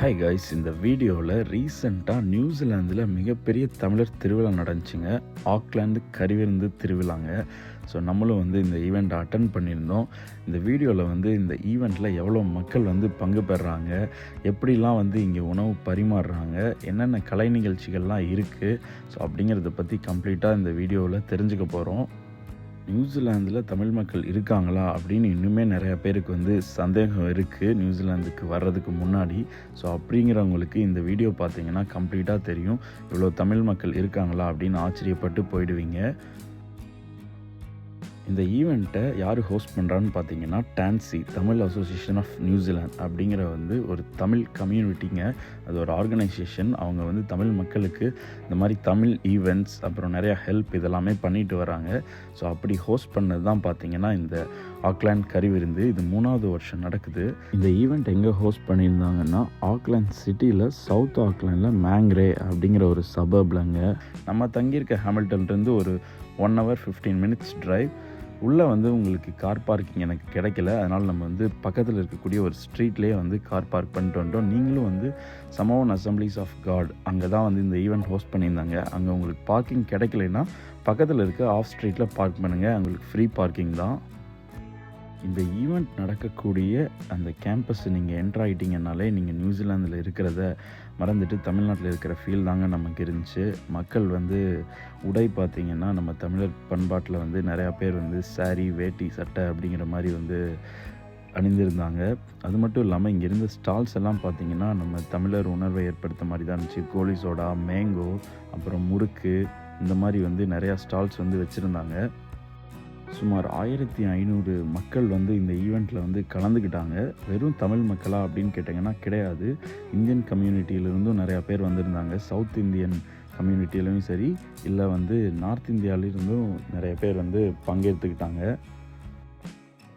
Hi guys இந்த வீடியோவில் ரீசெண்டாக நியூசிலாந்தில் மிகப்பெரிய தமிழர் திருவிழா நடந்துச்சுங்க. ஆக்லாந்து கருவிருந்து திருவிழாங்க. ஸோ நம்மளும் வந்து இந்த ஈவெண்ட் அட்டன் பண்ணியிருந்தோம். இந்த வீடியோவில் வந்து இந்த ஈவெண்ட்டில் எவ்வளோ மக்கள் வந்து பங்கு பெறுறாங்க எப்படிலாம் வந்து இங்கே உணவு பரிமாறுறாங்க என்னென்ன கலை நிகழ்ச்சிகள்லாம் இருக்குது ஸோ அப்படிங்கிறத பற்றி கம்ப்ளீட்டாக இந்த வீடியோவில் தெரிஞ்சுக்க போகிறோம் நியூசிலாந்தில் தமிழ் மக்கள் இருக்காங்களா அப்படின்னு இன்னுமே நிறைய பேருக்கு வந்து சந்தேகம் இருக்குது நியூசிலாந்துக்கு வர்றதுக்கு முன்னாடி. ஸோ அப்படிங்கிறவங்களுக்கு இந்த வீடியோ பார்த்தீங்கன்னா கம்ப்ளீட்டாக தெரியும். இவ்வளோ தமிழ் மக்கள் இருக்காங்களா அப்படின்னு ஆச்சரியப்பட்டு போயிடுவீங்க. இந்த ஈவெண்ட்டை யார் ஹோஸ்ட் பண்ணுறான்னு பார்த்தீங்கன்னா TANSI Tamil association of New Zealand அப்படிங்கிற வந்து ஒரு தமிழ் கம்யூனிட்டிங்க. அது ஒரு ஆர்கனைசேஷன் அவங்க வந்து தமிழ் மக்களுக்கு இந்த மாதிரி தமிழ் ஈவெண்ட்ஸ் அப்புறம் நிறையா ஹெல்ப் இதெல்லாமே பண்ணிட்டு வராங்க. ஸோ அப்படி ஹோஸ்ட் பண்ணது தான் பார்த்தீங்கன்னா இந்த ஆக்லாண்ட் கறிவிருந்து இது மூணாவது வருஷம் நடக்குது. இந்த ஈவெண்ட் எங்கே ஹோஸ்ட் பண்ணியிருந்தாங்கன்னா ஆக்லாண்ட் சிட்டியில் சவுத் ஆக்லாண்டில் மேங்க்ரே அப்படிங்கிற ஒரு சபர்ப்லங்க நம்ம தங்கியிருக்க ஹேமில்டன்லேருந்து ஒரு one hour fifteen minutes drive உள்ளே வந்து உங்களுக்கு கார் பார்க்கிங் எனக்கு கிடைக்கல. அதனால் நம்ம வந்து பக்கத்தில் இருக்கக்கூடிய ஒரு ஸ்ட்ரீட்லேயே வந்து கார் பார்க் பண்ணிட்டு வந்துட்டோம். நீங்களும் வந்து சமோவன் அசம்பிளிஸ் ஆஃப் காட் அங்கே தான் வந்து இந்த ஈவெண்ட் ஹோஸ்ட் பண்ணியிருந்தாங்க. அங்கே உங்களுக்கு பார்க்கிங் கிடைக்கலைன்னா பக்கத்தில் இருக்க ஆஃப் ஸ்ட்ரீட்டில் பார்க் பண்ணுங்கள் உங்களுக்கு ஃப்ரீ பார்க்கிங் தான். இந்த ஈவெண்ட் நடக்கக்கூடிய அந்த கேம்பஸ் நீங்கள் என்ட்ரு ஆகிட்டீங்கனாலே நீங்கள் நியூசிலாந்தில் இருக்கிறத மறந்துட்டு தமிழ்நாட்டில் இருக்கிற ஃபீல் தாங்க நமக்கு இருந்துச்சு. மக்கள் வந்து உடை பார்த்திங்கன்னா நம்ம தமிழர் பண்பாட்டில் வந்து நிறையா பேர் வந்து சாரீ வேட்டி சட்டை அப்படிங்கிற மாதிரி வந்து அணிந்திருந்தாங்க. அது மட்டும் இல்லாமல் இங்கே இருந்த ஸ்டால்ஸ் எல்லாம் பார்த்தீங்கன்னா நம்ம தமிழர் உணர்வை ஏற்படுத்த மாதிரி தான் இருந்துச்சு. கோழி சோடா மேங்கோ அப்புறம் முறுக்கு இந்த மாதிரி வந்து நிறையா ஸ்டால்ஸ் வந்து வச்சுருந்தாங்க. சுமார் ஆயிரத்தி ஐநூறு மக்கள் வந்து இந்த ஈவெண்ட்டில் வந்து கலந்துக்கிட்டாங்க வெறும் தமிழ் மக்களா அப்படின்னு கேட்டிங்கன்னா கிடையாது. இந்தியன் கம்யூனிட்டியிலிருந்தும் நிறையா பேர் வந்திருந்தாங்க. சவுத் இந்தியன் கம்யூனிட்டியிலையும் சரி இல்லை வந்து நார்த் இந்தியாவிலிருந்தும் நிறைய பேர் வந்து பங்கேற்றுக்கிட்டாங்க.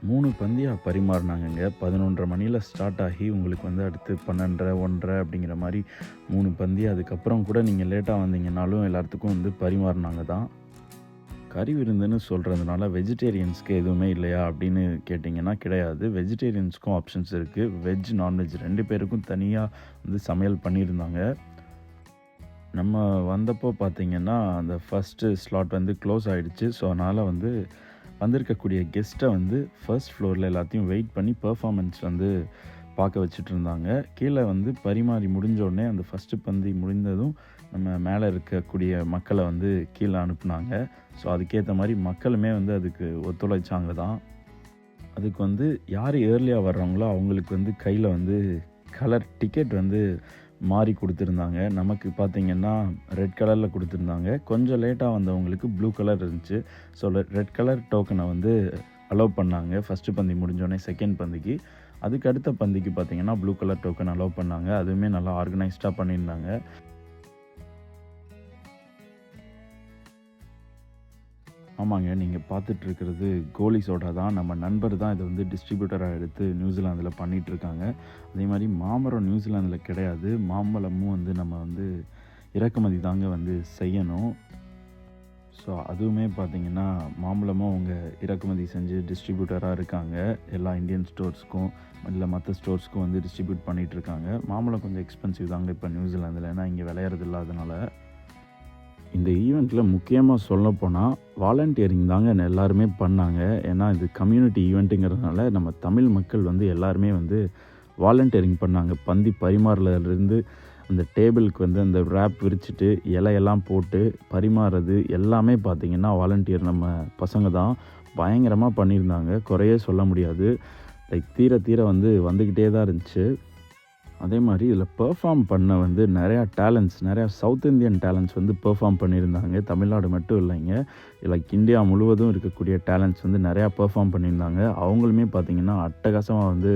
மூணு பந்தியாக பரிமாறினாங்கங்க. பதினொன்றரை மணியில் ஸ்டார்ட் ஆகி உங்களுக்கு வந்து அடுத்து பன்னெண்டரை ஒன்றரை அப்படிங்கிற மாதிரி மூணு பந்தி. அதுக்கப்புறம் கூட நீங்கள் லேட்டாக வந்தீங்கனாலும் எல்லாத்துக்கும் வந்து பரிமாறினாங்க தான். கறி விருந்துன்னு சொல்கிறதுனால வெஜிடேரியன்ஸ்க்கு எதுவுமே இல்லையா அப்படின்னு கேட்டிங்கன்னா கிடையாது. வெஜிடேரியன்ஸ்க்கும் ஆப்ஷன்ஸ் இருக்குது வெஜ் நான்வெஜ் ரெண்டு பேருக்கும் தனியாக வந்து சமையல் பண்ணியிருந்தாங்க. நம்ம வந்தப்போ பார்த்தீங்கன்னா அந்த ஃபஸ்ட்டு ஸ்லாட் வந்து க்ளோஸ் ஆகிடுச்சு ஸோ அதனால் வந்து வந்திருக்கக்கூடிய கெஸ்ட்டை வந்து ஃபர்ஸ்ட் ஃப்ளோரில் எல்லாத்தையும் வெயிட் பண்ணி பெர்ஃபார்மன்ஸ் வந்து பார்க்க வச்சுட்டு இருந்தாங்க கீழே வந்து பரிமாறி முடிஞ்ச உடனே அந்த ஃபஸ்ட்டு பந்தி முடிந்ததும் நம்ம மேலே இருக்கக்கூடிய மக்களை வந்து கீழே அனுப்புனாங்க. ஸோ அதுக்கேற்ற மாதிரி மக்களுமே வந்து அதுக்கு ஒத்துழைச்சாங்க தான். அதுக்கு வந்து யார் ஏர்லியாக வர்றாங்களோ அவங்களுக்கு வந்து கையில் வந்து கலர் டிக்கெட் வந்து மாறி கொடுத்துருந்தாங்க. நமக்கு பார்த்திங்கன்னா ரெட் கலரில் கொடுத்துருந்தாங்க. கொஞ்சம் லேட்டாக வந்தவங்களுக்கு ப்ளூ கலர் இருந்துச்சு. ஸோ ரெட் கலர் டோக்கனை வந்து அலோவ் பண்ணாங்க. ஃபஸ்ட்டு பந்தி முடிஞ்சோடனே செகண்ட் பந்திக்கு. அதுக்கு அடுத்த பந்திக்கு பார்த்தீங்கன்னா ப்ளூ கலர் டோக்கன் அலோவ் பண்ணாங்க. அதுவுமே நல்லா ஆர்கனைஸ்டாக பண்ணியிருந்தாங்க. ஆமாங்க நீங்கள் பார்த்துட்ருக்கிறது கோலி சோடா தான். நம்ம நண்பர் தான் இதை வந்து டிஸ்ட்ரிபியூட்டராக எடுத்து நியூசிலாந்தில் பண்ணிகிட்ருக்காங்க அதே மாதிரி மாமரம் நியூசிலாந்தில் கிடையாது. மாம்பழமும் வந்து நம்ம வந்து இறக்குமதி தாங்க வந்து செய்யணும். ஸோ அதுவுமே பார்த்தீங்கன்னா மாம்பழமும் அவங்க இறக்குமதி செஞ்சு டிஸ்ட்ரிபியூட்டராக இருக்காங்க. எல்லா இந்தியன் ஸ்டோர்ஸ்க்கும் இல்லை மற்ற ஸ்டோர்ஸ்க்கும் வந்து டிஸ்ட்ரிபியூட் பண்ணிகிட்டு இருக்காங்க மாம்பழம் கொஞ்சம் எக்ஸ்பென்சிவ் தாங்க இப்போ நியூசிலாந்தில் ஏன்னா இங்கே விளையாடுறது இல்லாதனால. இந்த ஈவெண்ட்டில் முக்கியமாக சொல்லப்போனால் வாலண்டியரிங் தாங்க எல்லாருமே பண்ணாங்க. ஏன்னா இது கம்யூனிட்டி ஈவெண்ட்டுங்கிறதுனால நம்ம தமிழ் மக்கள் வந்து எல்லாருமே வந்து வாலண்டியரிங் பண்ணாங்க. பந்தி பரிமாறலேருந்து அந்த டேபிளுக்கு வந்து அந்த ரேப் விரிச்சிட்டு இலையெல்லாம் போட்டு பரிமாறுறது எல்லாமே பார்த்திங்கன்னா வாலண்டியர் நம்ம பசங்க தான் பயங்கரமாக பண்ணியிருந்தாங்க. குறையே சொல்ல முடியாது. லைக் தீர தீர வந்து வந்துக்கிட்டே தான் இருந்துச்சு. அதே மாதிரி இதில் பெர்ஃபார்ம் பண்ண வந்து நிறையா டேலண்ட்ஸ் நிறையா சவுத் இந்தியன் டேலண்ட்ஸ் வந்து பெர்ஃபார்ம் பண்ணியிருந்தாங்க. தமிழ்நாடு மட்டும் இல்லைங்க. லைக் இந்தியா முழுவதும் இருக்கக்கூடிய டேலண்ட்ஸ் வந்து நிறையா பெர்ஃபார்ம் பண்ணியிருந்தாங்க. அவங்களுமே பார்த்திங்கன்னா அட்டகாசமாக வந்து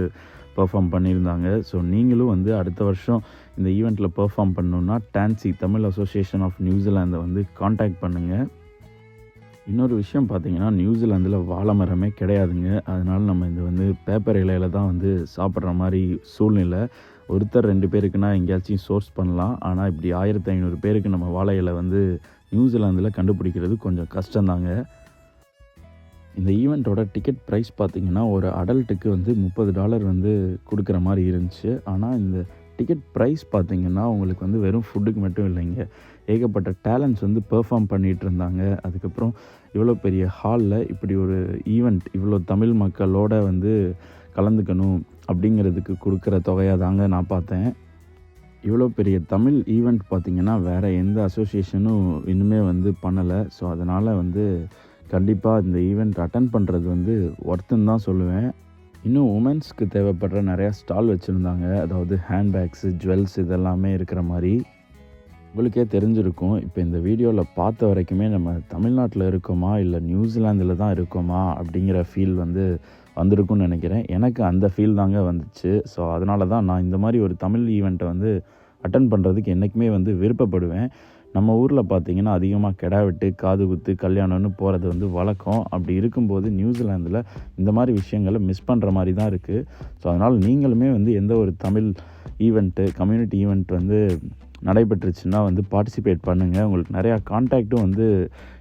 பெர்ஃபார்ம் பண்ணியிருந்தாங்க. ஸோ நீங்களும் வந்து அடுத்த வருஷம் இந்த ஈவெண்ட்டில் பெர்ஃபார்ம் பண்ணணுன்னா டான்சி தமிழ் அசோசியேஷன் ஆஃப் நியூசிலாந்தை வந்து காண்டாக்ட் பண்ணுங்கள் இன்னொரு விஷயம் பார்த்தீங்கன்னா நியூசிலாந்தில் வாழை மரமே கிடையாதுங்க. அதனால் நம்ம இந்த வந்து பேப்பர் இலையில தான் வந்து சாப்பிட்ற மாதிரி சூழ்நிலை. ஒருத்தர் ரெண்டு பேருக்குன்னா எங்கேயாச்சும் சோர்ஸ் பண்ணலாம். ஆனால் இப்படி ஆயிரத்தி ஐநூறு பேருக்கு நம்ம வாழை இலை வந்து நியூசிலாந்தில் கண்டுபிடிக்கிறது கொஞ்சம் கஷ்டம்தாங்க. இந்த ஈவெண்ட்டோட டிக்கெட் ப்ரைஸ் பார்த்திங்கன்னா ஒரு அடல்ட்டுக்கு வந்து முப்பது டாலர் வந்து கொடுக்குற மாதிரி இருந்துச்சு. ஆனால் இந்த டிக்கெட் ப்ரைஸ் பார்த்திங்கன்னா உங்களுக்கு வந்து வெறும் ஃபுட்டுக்கு மட்டும் இல்லைங்க. ஏகப்பட்ட டேலண்ட்ஸ் வந்து பெர்ஃபார்ம் பண்ணிகிட்டு இருந்தாங்க. அதுக்கப்புறம் இவ்வளோ பெரிய ஹாலில் இப்படி ஒரு ஈவெண்ட் இவ்வளோ தமிழ் மக்களோட வந்து கலந்துக்கணும் அப்படிங்கிறதுக்கு கொடுக்குற தொகையாக தாங்க நான் பார்த்தேன். இவ்வளோ பெரிய தமிழ் ஈவெண்ட் பார்த்திங்கன்னா வேறு எந்த அசோசியேஷனும் இன்னுமே வந்து பண்ணலை. ஸோ அதனால் வந்து கண்டிப்பாக இந்த ஈவெண்ட் அட்டன் பண்ணுறது வந்து ஒர்த்துன்னு தான் சொல்லுவேன். இன்னும் உமன்ஸ்க்கு தேவைப்படுற நிறையா ஸ்டால் வச்சுருந்தாங்க. அதாவது ஹேண்ட்பேக்ஸு ஜுவல்ஸ் இதெல்லாமே இருக்கிற மாதிரி. உங்களுக்கே தெரிஞ்சிருக்கும். இப்போ இந்த வீடியோவில் பார்த்த வரைக்குமே நம்ம தமிழ்நாட்டில் இருக்கோமா? இல்லை நியூசிலாந்தில் தான் இருக்கோமா? அப்படிங்கிற ஃபீல் வந்து வந்திருக்கும்னு நினைக்கிறேன். எனக்கு அந்த ஃபீல் தாங்க வந்துச்சு. ஸோ அதனால தான் நான் இந்த மாதிரி ஒரு தமிழ் ஈவெண்ட்டை வந்து அட்டன் பண்ணுறதுக்கு என்றைக்குமே வந்து விருப்பப்படுவேன். நம்ம ஊரில் பார்த்தீங்கன்னா அதிகமாக கிடா வெட்டு காது குத்து கல்யாணம்னு போகிறது வந்து வழக்கம். அப்படி இருக்கும்போது நியூசிலாந்தில் இந்த மாதிரி விஷயங்களை மிஸ் பண்ணுற மாதிரி தான் இருக்குது ஸோ அதனால் நீங்களுமே வந்து எந்த ஒரு தமிழ் ஈவெண்ட்டு கம்யூனிட்டி ஈவெண்ட் வந்து நடைபெற்றுச்சுன்னா வந்து பார்ட்டிசிபேட் பண்ணுங்கள் உங்களுக்கு நிறையா கான்டாக்ட்டும் வந்து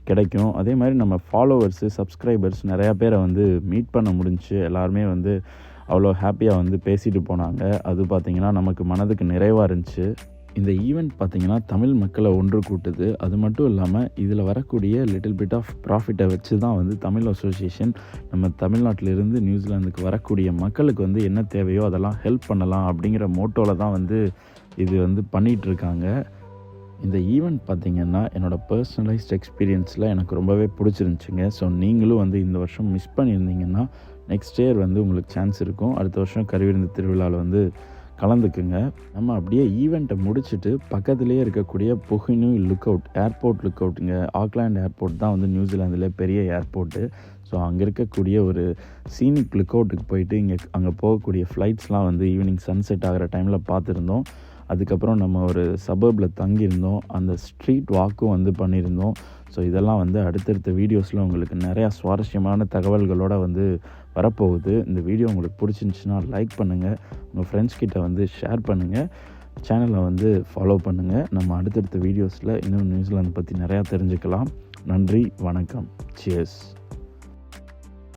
கிடைக்கும். அதே மாதிரி நம்ம ஃபாலோவர்ஸு சப்ஸ்கிரைபர்ஸ் நிறையா பேரை வந்து மீட் பண்ண முடிஞ்சு எல்லாருமே வந்து அவ்வளோ ஹாப்பியாக வந்து பேசிட்டு போனாங்க. அது பார்த்திங்கன்னா நமக்கு மனதுக்கு நிறைவாக இருந்துச்சு. இந்த ஈவெண்ட் பார்த்திங்கன்னா தமிழ் மக்களை ஒன்று கூட்டுது. அது மட்டும் இல்லாமல் இதில் வரக்கூடிய லிட்டில் பிட் ஆஃப் ப்ராஃபிட்டை வச்சு தான் வந்து தமிழ் அசோசியேஷன் நம்ம தமிழ்நாட்டிலிருந்து நியூசிலாந்துக்கு வரக்கூடிய மக்களுக்கு வந்து என்ன தேவையோ அதெல்லாம் ஹெல்ப் பண்ணலாம் அப்படிங்கிற மோட்டோவில் தான் வந்து இது வந்து பண்ணிகிட்ருக்காங்க இந்த ஈவெண்ட் பார்த்திங்கன்னா என்னோடய பர்சனலைஸ்ட் எக்ஸ்பீரியன்ஸில் எனக்கு ரொம்பவே பிடிச்சிருந்துச்சிங்க. ஸோ நீங்களும் வந்து இந்த வருஷம் மிஸ் பண்ணியிருந்தீங்கன்னா நெக்ஸ்ட் இயர் வந்து உங்களுக்கு சான்ஸ் இருக்கும். அடுத்த வருஷம் கருவிருந்த திருவிழாவில் வந்து கலந்துக்குங்க. நம்ம அப்படியே ஈவெண்ட்டை முடிச்சுட்டு பக்கத்துலேயே இருக்கக்கூடிய Puhinui look out airport look அவுட்டுங்க Auckland airport தான் வந்து நியூசிலாந்தில் பெரிய ஏர்போர்ட்டு ஸோ அங்கே இருக்கக்கூடிய ஒரு சீனிக் லுக் அவுட்டுக்கு போயிட்டு இங்கே அங்கே போகக்கூடிய ஃப்ளைட்ஸ்லாம் வந்து ஈவினிங் சன்செட் ஆகிற டைமில் பார்த்துருந்தோம். அதுக்கப்புறம் நம்ம ஒரு சபர்பில் தங்கியிருந்தோம். அந்த ஸ்ட்ரீட் வாக்கும் வந்து பண்ணியிருந்தோம். ஸோ இதெல்லாம் வந்து அடுத்தடுத்த வீடியோஸில் உங்களுக்கு நிறையா சுவாரஸ்யமான தகவல்களோடு வந்து வரப்போகுது. இந்த வீடியோ உங்களுக்கு பிடிச்சிருந்துச்சின்னா லைக் பண்ணுங்கள் உங்கள் ஃப்ரெண்ட்ஸ் கிட்ட வந்து ஷேர் பண்ணுங்கள் சேனலை வந்து ஃபாலோ பண்ணுங்கள் நம்ம அடுத்தடுத்த வீடியோஸில் இன்னும் நியூசிலாந்து பற்றி நிறையா தெரிஞ்சுக்கலாம். நன்றி வணக்கம். சியர்ஸ்